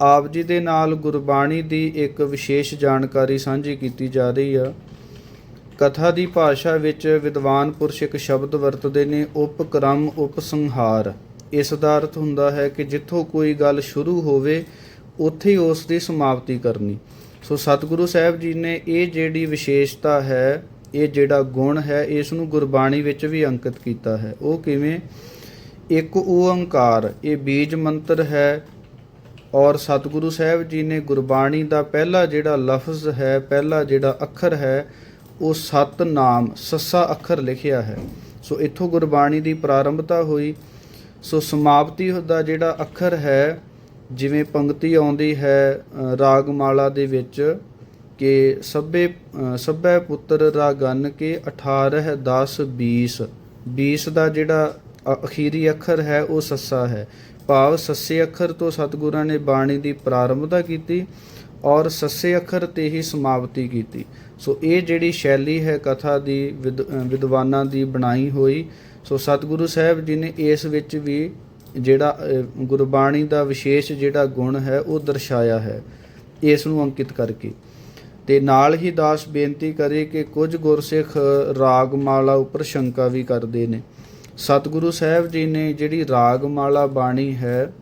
ਆਪ ਜੀ ਦੇ ਨਾਲ ਗੁਰਬਾਣੀ ਦੀ ਇੱਕ ਵਿਸ਼ੇਸ਼ ਜਾਣਕਾਰੀ ਸਾਂਝੀ ਕੀਤੀ ਜਾ ਰਹੀ ਆ। ਕਥਾ ਦੀ ਭਾਸ਼ਾ ਵਿੱਚ ਵਿਦਵਾਨ ਪੁਰਸ਼ ਇੱਕ ਸ਼ਬਦ ਵਰਤਦੇ ਨੇ ਉਪਕਰਮ, ਉਪਸੰਹਾਰ। ਇਸ ਦਾ ਅਰਥ ਹੁੰਦਾ ਹੈ ਕਿ ਜਿੱਥੋਂ ਕੋਈ ਗੱਲ ਸ਼ੁਰੂ ਹੋਵੇ, ਉੱਥੇ ਹੀ ਉਸ ਦੀ ਸਮਾਪਤੀ ਕਰਨੀ। ਸੋ ਸਤਿਗੁਰੂ ਸਾਹਿਬ ਜੀ ਨੇ ਇਹ ਜਿਹੜੀ ਵਿਸ਼ੇਸ਼ਤਾ ਹੈ, ਇਹ ਜਿਹੜਾ ਗੁਣ ਹੈ, ਇਸ ਨੂੰ ਗੁਰਬਾਣੀ ਵਿੱਚ ਵੀ ਅੰਕਿਤ ਕੀਤਾ ਹੈ। ਉਹ ਕਿਵੇਂ? ਇੱਕ ਓੰਕਾਰ, ਇਹ ਬੀਜ ਮੰਤਰ ਹੈ ਔਰ ਸਤਿਗੁਰੂ ਸਾਹਿਬ ਜੀ ਨੇ ਗੁਰਬਾਣੀ ਦਾ ਪਹਿਲਾ ਜਿਹੜਾ ਲਫ਼ਜ਼ ਹੈ ਪਹਿਲਾ ਜਿਹੜਾ ਅੱਖਰ ਹੈ ਉਹ ਸਤਨਾਮ ਸੱਸਾ ਅੱਖਰ ਲਿਖਿਆ ਹੈ। ਸੋ ਇੱਥੋਂ ਗੁਰਬਾਣੀ ਦੀ ਪ੍ਰਾਰੰਭਤਾ ਹੋਈ। ਸੋ ਸਮਾਪਤੀ ਦਾ ਜਿਹੜਾ ਅੱਖਰ ਹੈ ਜਿਵੇਂ ਪੰਕਤੀ ਆਉਂਦੀ ਹੈ ਰਾਗਮਾਲਾ ਦੇ ਵਿੱਚ ਕਿ ਸਭੇ ਅ, ਪੁੱਤਰ ਰਾਗਨ ਕੇ 18 10 20 20 ਦਾ ਜਿਹੜਾ ਅਖੀਰੀ ਅੱਖਰ ਹੈ, ਉਹ ਸੱਸਾ ਹੈ। ਭਾਵ ਸੱਸੇ ਅੱਖਰ ਤੋਂ ਸਤਿਗੁਰਾਂ ਨੇ ਬਾਣੀ ਦੀ ਪ੍ਰਾਰੰਭਤਾ ਕੀਤੀ ਔਰ ਸੱਸੇ ਅੱਖਰ ਤੇ ਹੀ ਸਮਾਪਤੀ ਕੀਤੀ। ਸੋ ਇਹ ਜਿਹੜੀ ਸ਼ੈਲੀ ਹੈ ਕਥਾ ਦੀ, ਵਿਦ- ਵਿਦਵਾਨਾਂ ਦੀ ਬਣਾਈ ਹੋਈ, ਸੋ ਸਤਿਗੁਰੂ ਸਾਹਿਬ ਜੀ ਨੇ ਇਸ ਵਿੱਚ ਵੀ ਜਿਹੜਾ ਗੁਰਬਾਣੀ ਦਾ ਵਿਸ਼ੇਸ਼ ਜਿਹੜਾ ਗੁਣ ਹੈ, ਉਹ ਦਰਸਾਇਆ ਹੈ। ਇਸ ਨੂੰ ਅੰਕਿਤ ਕਰਕੇ। ਤੇ ਨਾਲ ਹੀ ਦਾਸ ਬੇਨਤੀ ਕਰੇ ਕਿ ਕੁਝ ਗੁਰਸਿੱਖ ਰਾਗਮਾਲਾ ਉੱਪਰ ਸ਼ੰਕਾ ਵੀ ਕਰਦੇ ਨੇ। ਸਤਿਗੁਰੂ ਸਾਹਿਬ ਜੀ ਨੇ ਜਿਹੜੀ ਰਾਗਮਾਲਾ ਬਾਣੀ ਹੈ